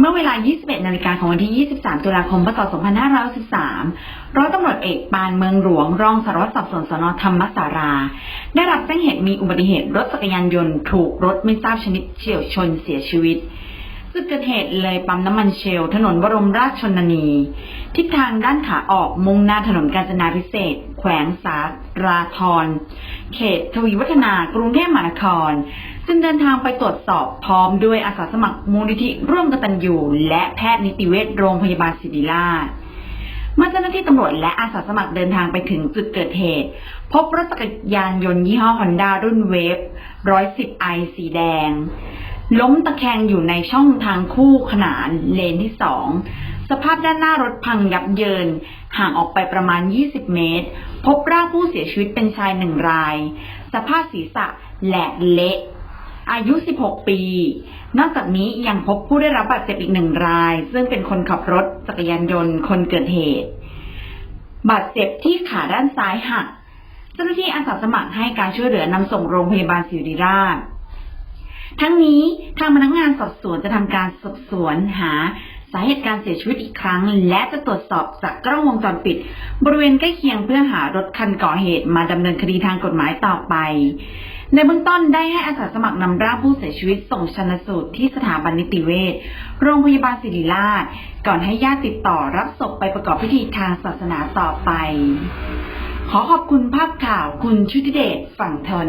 เมื่อเวลา 21 นาฬิกาของวันที่ 23 ตุลาคม พศ 2513 ร้อยตำรวจเอกปานเมืองหลวง รองสารวัตรสอบสวนสนธรรมสารา ได้รับแจ้งเหตุมีอุบัติเหตุรถจักรยานยนต์ถูกรถไม่ทราบชนิดเฉี่ยวชนเสียชีวิต จุดเกิดเหตุเลยปั๊มน้ำมันเชล ถนนบรมราชชนนี ทิศทางด้านขาออกมุ่งหน้าถนนกาญจนาพิเศษกแขวงสาราธร เขตทวีวัฒนากรุงเทพมหานครจึงเดินทางไปตรวจสอบพร้อมด้วยอาสาสมัครมูลนิธิร่วมกตัญญูและแพทย์นิติเวชโรงพยาบาลศิริราชเมื่อเจ้าหน้าที่ตำรวจและอาสาสมัครเดินทางไปถึงจุดเกิดเหตุ พบรถจักรยานยนต์ยี่ห้อฮอนด้ารุ่นเวฟ110ไอสีแดง ล้มตะแคงอยู่ในช่องทางคู่ขนานเลนที่สองสภาพด้านหน้ารถพังยับเยิน ห่างออกไปประมาณ 20 เมตร พบร่างผู้เสียชีวิตเป็นชายหนึ่งราย สภาพศีรษะแหลกเละ อายุ 16 ปี นอกจากนี้ยังพบผู้ได้รับบาดเจ็บอีกหนึ่งราย ซึ่งเป็นคนขับรถจักรยานยนต์คนเกิดเหตุ บาดเจ็บที่ขาด้านซ้ายหัก เจ้าหน้าที่อาสาสมัครให้การช่วยเหลือนำส่งโรงพยาบาลศิริราช ทั้งนี้ทางพนักงานสอบสวนจะทำการสอบสวนหาสาเหตุการเสียชีวิตอีกครั้ง และจะตรวจสอบจากกล้องวงจรปิด บริเวณใกล้เคียงเพื่อหารถคันก่อเหตุมาดำเนินคดีทางกฎหมายต่อไป ในเบื้องต้นได้ให้อาสาสมัครนำร่างผู้เสียชีวิตส่งชนสูตรที่สถาบันนิติเวชโรงพยาบาลศิริราช ก่อนให้ญาติติดต่อรับศพไปประกอบพิธีทางศาสนาต่อไป ขอขอบคุณภาพข่าวคุณชุติเดชฝั่งทน